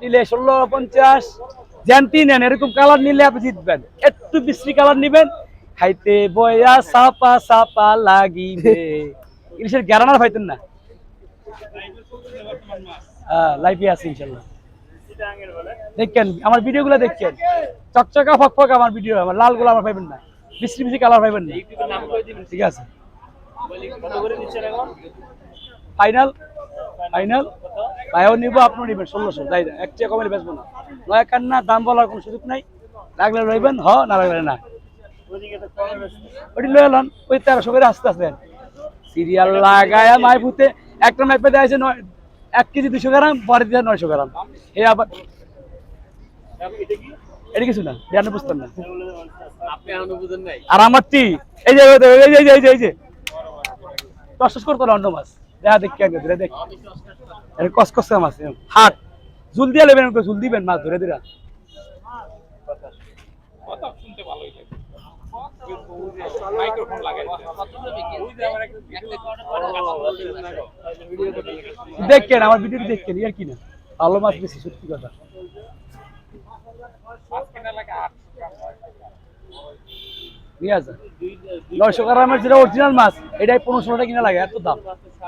নিলে ষোলো পঞ্চাশ। জ্যান্টি নেন এরকম কালার নিলে আপনি জিতবেন। একটু বিশ্রী কালার নিবেন। খাইতে বয়া সাপা সাপা লাগিবে। ইলিশের গ্যারানার পাইতেন না। হ্যাঁ লাইফে আছে ইনশাল্লাহ। দেখেন আমার ভিডিওগুলো দেখেন। চকচকা ফকফক আমার ভিডিও আমার লালগুলো আমার পাইবেন না। বিশ্রী বিশ্রী কালার পাইবেন না। ঠিক আছে। ফাইনাল ফাইনাল ভাইও নিবো আপনিও নিবেন ষোলোশো যাই এক টাকা কমে বেচবো না। নয় কান্না দাম বলার কোনো সুযোগ নাই। লাগলে রইবেন হ না লাগলে না। ওটি লয়ে লন ওই তেরোশো করে আস্তে আস্তে সিরিয়াল লাগায় মাইপুতে একটা মাইপে দেয় আছে নয় এক কেজি দুশো গ্রাম পরে দিয়ে নয়শো গ্রাম। এই আবার এটা কিছু না জ্ঞান বুঝতেন না। আর আমার টি এই যে এই যে এই যে এই যে টস করতো অন্য মাছ। দেখা দেখ কেন ধরে দেখ। এটা কস কস মাছ হাট। দিয়ে নেবেন ঝুল দিবেন মাছ ধরে দেখেন আমার ভিডিওটি দেখেন ইয়ার কি না? ভালো মাছ বেশি সত্যি কথা। নিয়ে আসা নয়শো গ্রামের যেটা অরিজিনাল মাছ এটাই পনেরোশো টাকা কিনা লাগে এত দাম।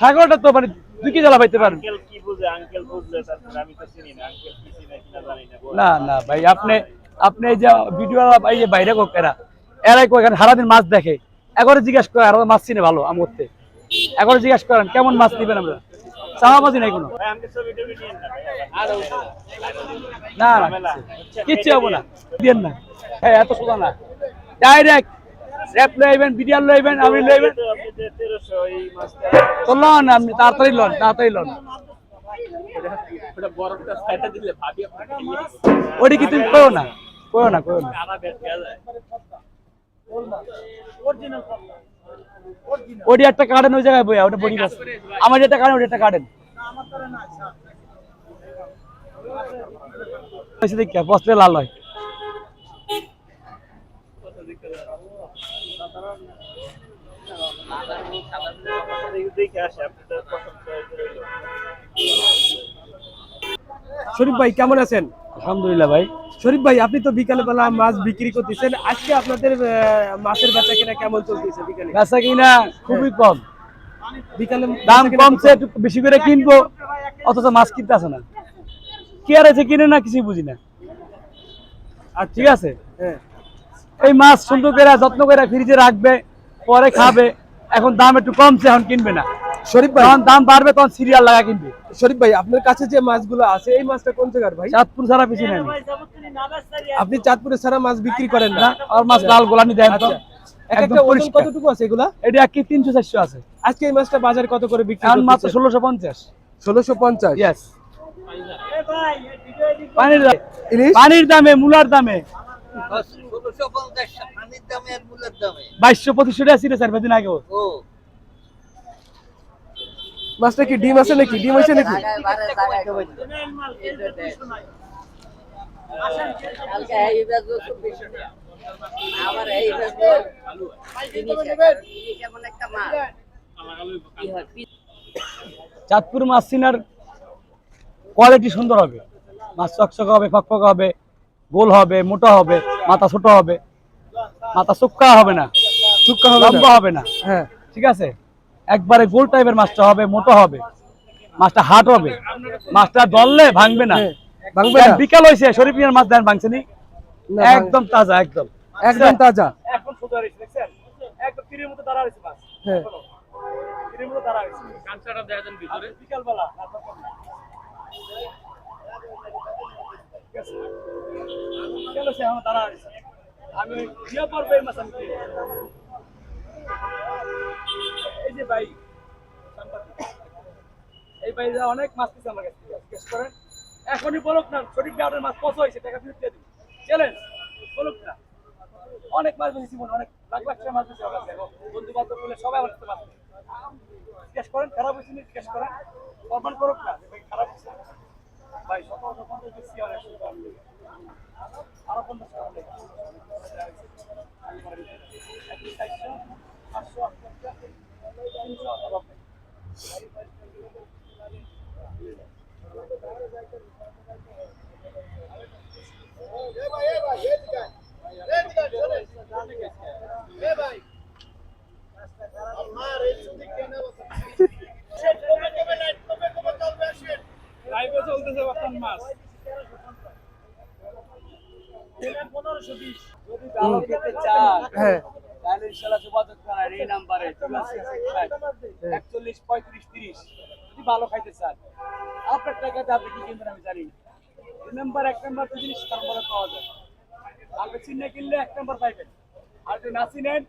সাগরটা তো মানে দুই কেজি জ্বালা পাইতে আমি না না ভাই আপনি আপনি এই যে ভিডিও এই যে বাইরে কোক এরা এরাই কোক এখানে সারাদিন মাছ দেখে। একবারে জিজ্ঞাসা করে আর মাছ চিনে ভালো আমি করতে একবারে জিজ্ঞাসা করেন কেমন মাছ নিবেন আমরা? চাওয়া মাছই নাই কোনো। না না কিচ্ছু হব না। দিয়েন না। হ্যাঁ এত সোজা না। ডাইরেক্ট র্যাপ লইবেন বিডিআর লইবেন আমি লইবেন। তো আপনি যে 1300 এই মাছটা তো লন আপনি তাড়াতাড়ি লন তাড়াতাড়ি লন ওটা কি তুমি করো না? করো না করো না। ওটি একটা কাটেন ওই জায়গায় বইয়া ওটা বড়ি আমার যেটা কাটেন ওটা একটা পয়সা বস্ত্রে লাল হয়। দেখে আসে। শরীফ ভাই কেমন আছেন? আলহামদুলিল্লাহ ভাই। শরীফ ভাই আপনি তো বিকালে বেলা মাছ বিক্রি করতেছেন। আজকে আপনাদের মাছের বেচা কেনা কেমন চলতেছে বিকালে? বেচা কিনা খুবই কম। বিকালে দাম কমছে একটু বেশি করে কিনবো অথচ মাছ কিনতে আসে না। কি আর আছে কিনে না কিছুই বুঝি না। আর ঠিক আছে? হ্যাঁ। এই মাছ সুন্দর করে যত্ন করে ফ্রিজে রাখবে পরে খাবে। এখন দাম একটু কমছে এখন কিনবে না। শরীফ ভাই। যখন দাম বাড়বে তখন সিরিয়াল লাগা কিনবে। শরীফ ভাই আপনার কাছে যে মাছগুলো আছে এই মাছটা কোন জায়গার ভাই? চাঁদপুর ছাড়া পিছিয়ে নেন আপনি চাঁদপুরে ছাড়া মাছ বিক্রি করেন না? আর মাছ লাল গোলানি দেন তো। কতটুকু আছে এগুলা? এটা কি তিনশো চারশো আছে। আজকে এই মাছটা বাজার কত করে বিক্রি এখন মাত্র ষোলোশো পঞ্চাশ। ষোলোশো পঞ্চাশ? ইয়েস পানির দামে ইলিশ? পানির দামে মূলার দামে। বাইশশো পঁচিশশো টাকা ছিল স্যার আগেও মাছটা কি ডিম আছে নাকি? ডিম আছে নাকি? চাঁদপুর মাছ চিনার কোয়ালিটি সুন্দর হবে। মাছ চকচক হবে ফকফক হবে। গোল হবে মোটা হবে মাথা ছোট হবে। মাথা চুক্কা হবে না। চুক্কা হবে লম্বা হবে না। হ্যাঁ। ঠিক আছে? একবারে গোল টাইপের মাছটা হবে মোটা হবে। মাছটা হাট হবে। মাছটা দললে ভাঙবে না। হ্যাঁ, ভাঙবে না? বিকাল হয়েছে শরীফ মিয়ার মাছ দেন ভাঙছে নি না, একদম তাজা একদম। একদম তাজা। এখন সোজা রয়েছে দেখছেন? একদম তীরের মতো দাঁড়া রয়েছে মাছ। হ্যাঁ। তীরের মতো দাঁড়া রয়েছে কাঁচাটা দেখা যান ভিতরে। বিকাল বেলা অনেক মাছ করেন, এখনই বলুক না, সঠিক আপনার মাছ কত হয়েছে, টাকা ফেরত দিয়ে দিন। চ্যালেঞ্জ বলুক না। অনেক মাছ বেশি জীবন, অনেক লাখ লাখ মাছ বেশি বন্ধু বান্ধব বলে সবাই আমার মাছ। জিজ্ঞেস করেন, খারাপ হয়েছে জিজ্ঞেস করেন। প্রমাণ করুক না খারাপ হয়েছে। ভাই সকাল সকাল বেশি অনেক আরও পঞ্চাশ টাকা হলে। একই চারশো, পাঁচশো, আটশো, তিনশো, অভাব নেই। লাইভে চলতেছে বর্তমান মাছ যদি ভালো খেতে চান হ্যাঁ তাহলে ইনশাল্লাহ করেন এই নাম্বারে একচল্লিশ পঁয়ত্রিশ তিরিশ। যদি ভালো খাইতে চান আপনার টাকাতে আপনি কি কিনবেন আমি জানি দুই নাম্বার এক নাম্বার দুই জিনিস তারপরে পাওয়া যায়। আপনি চিনে কিনলে এক নাম্বার পাইবেন। আর যদি না চিনেন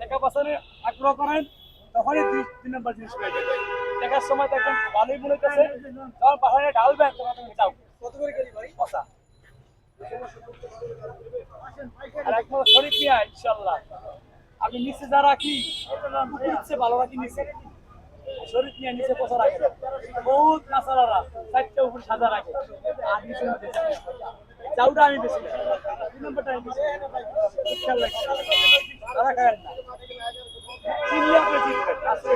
টাকা পয়সানে আগ্রহ করেন তখনই দুই তিন নাম্বার জিনিস পাইবেন দেখার সময় দেখবেন ভালোই মনে হচ্ছে তখন পাহাড়ে ঢালবেন তখন তুমি যাও কত করে কেজি ভাই? পচা। আর একবার শরীর নিয়ে ইনশাল্লাহ আমি নিচে যা রাখি নিচে ভালো রাখি নিচে। শরীর নিয়ে নিচে পচা রাখে। বহুত নাসারারা চারটে উপর সাদা রাখে। আর নিচে চাউটা আমি বেশি। দুই নম্বরটা আমি বেশি খেয়াল রাখি। তারা না। চিনলে আপনি চিনবেন আজকে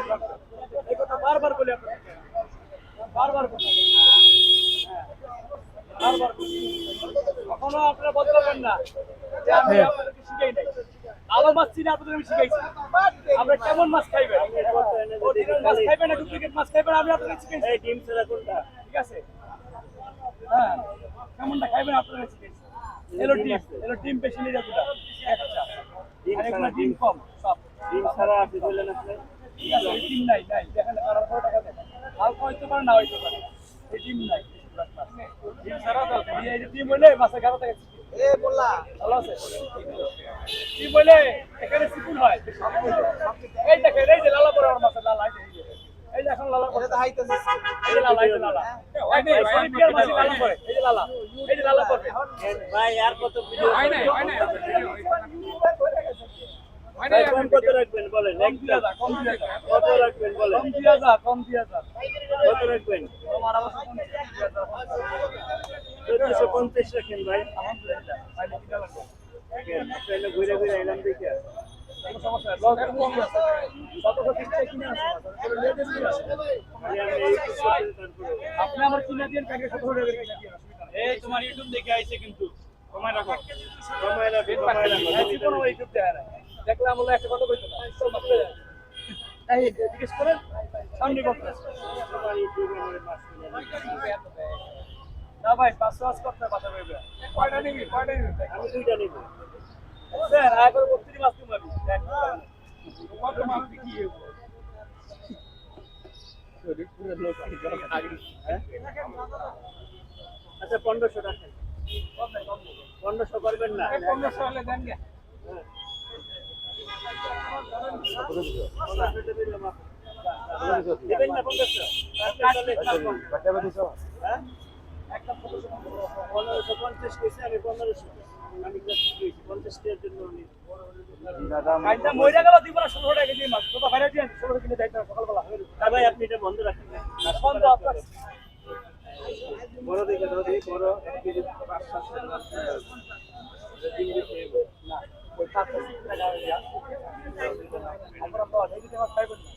এই কথা বারবার বলি আপনাকে। বারবার বলি। হ্যাঁ বারবার বলি। কখনো আপনারা বদলাবেন না যে আমি আপনাদেরকে শিখাই নাই। ভালো মাছ চিনি আপনাদের আমি শিখাইছি। আমরা কেমন মাছ খাইবেন অরিজিনাল মাছ খাইবেন না ডুপ্লিকেট মাছ খাইবেন আমি আপনাদের শিখাইছি। এই ডিম ছাড়া কোনটা? ঠিক আছে? হ্যাঁ কেমনটা খাইবেন আপনারা শিখাইছি। এলো ডিম এলো ডিম বেশি নিয়ে যাব একটা। ডিম ছাড়া, ডিম। কম সব। ডিম ছাড়া আপনি বললেন আপনি ঠিক আছে ডিম নাই নাই। দেখেন না কারণ কত টাকা দেন হালকা হইতে পারে না হইতে পারে এই ডিম নাই ডিম ছাড়া এই ডিম হইলে মাছের গাড়া থেকে কত রাখবেন বলেন? দিয়া যা কম দিয়া যা। কত রাখবেন বলেন? যা কত রাখবেন? তোমার আবার দিয়া পঞ্চাশ রাখেন ভাই। আলহামদুলিল্লাহ। তাইলে কি লাগবে তাহলে ঘুরে ঘুরে এলাম দেখে বলি, আপনি আমার কিনে দিয়ে প্যাকেট সতেরো টাকা কিনে দিয়ে অসুবিধা নেই। এই তোমার ইউটিউব দেখে আইছে কিন্তু। কমায় রাখো। কমায় রাখেন কমায় ইউটিউব দেখা একটা কথা কইতো না। তাই জিজ্ঞেস করেন সামনে ইউটিউবে আমার দিন। না ভাই পাঁচশো আজ করতে বাসা বেরবে কয়টা নিবি? কয়টা নিবি? আমি দুইটা নিব। স্যার আয় করে বত্রিশ মাছ তুমি মাছ আচ্ছা পনেরোশো রাখেন পনেরোশো করবেন না। পনেরোশো হলে দেন দেবেন না পনেরোশো? হ্যাঁ? পনেরোশো পঞ্চাশ কেজি আমি পনেরোশো আমি। পঞ্চাশ টাকার জন্য আমি কাইটা মইরা গেল দিব না ষোলো টাকা কেজি মাছ। তো বাইরে দিয়ে ষোলো কিনে দেয় সকালবেলা ভাই আপনি এটা বন্ধ রাখেন। না বন্ধ আপনার বড় দেখে দাও দেখি বড়। এক কেজি পাঁচ সাতশো তিন কেজি নেব। না ওই সাতশো আমরা তো দিতে মাছ পাইবেন না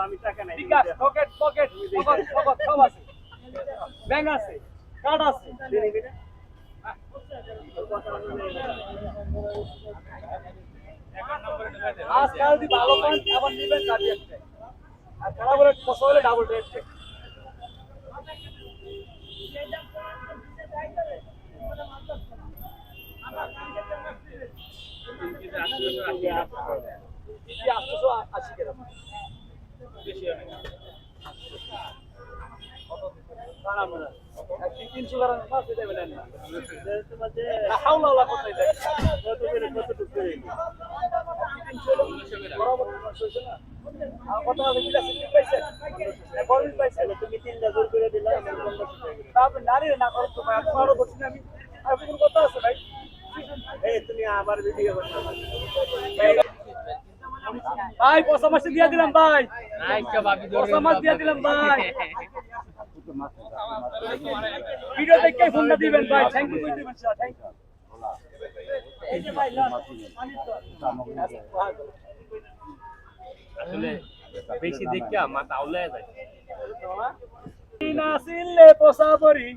আমি টাকা নাই পকেট পকেট সব আছে ব্যাংক আছে কার্ড আছে দিয়ে নিবি না? আজ কাল যদি ভালো পান আবার নেবেন কাজে একটা আর খারাপ হলে পয়সা হলে ডাবল রেট আটশোশো আশি কেরম বেশি অনেক তিনশো গ্রাম মাছ দিতে পারেন না হাওলা কত কত ভাই মাছ দিয়ে দিলাম ভাই। মাছ দিয়ে দিলাম ভাই। ভিডিও দেখে ফোনটা দিবেন ভাই। থ্যাংক ইউ থ্যাংক ইউ এই যে ভাই লন পানি তো আসলে বেশি দেখে মাথা আউলে যায়। না সিলে পোষা পরি।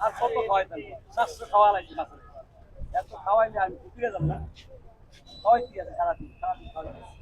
আর কত খাওয়াই দেন সাতশো খাওয়া লাগবে মাছের এত খাওয়াইলে আমি ফিরে যাব না। খাওয়াই দিয়ে সারাদিন? সারাদিন খাওয়াই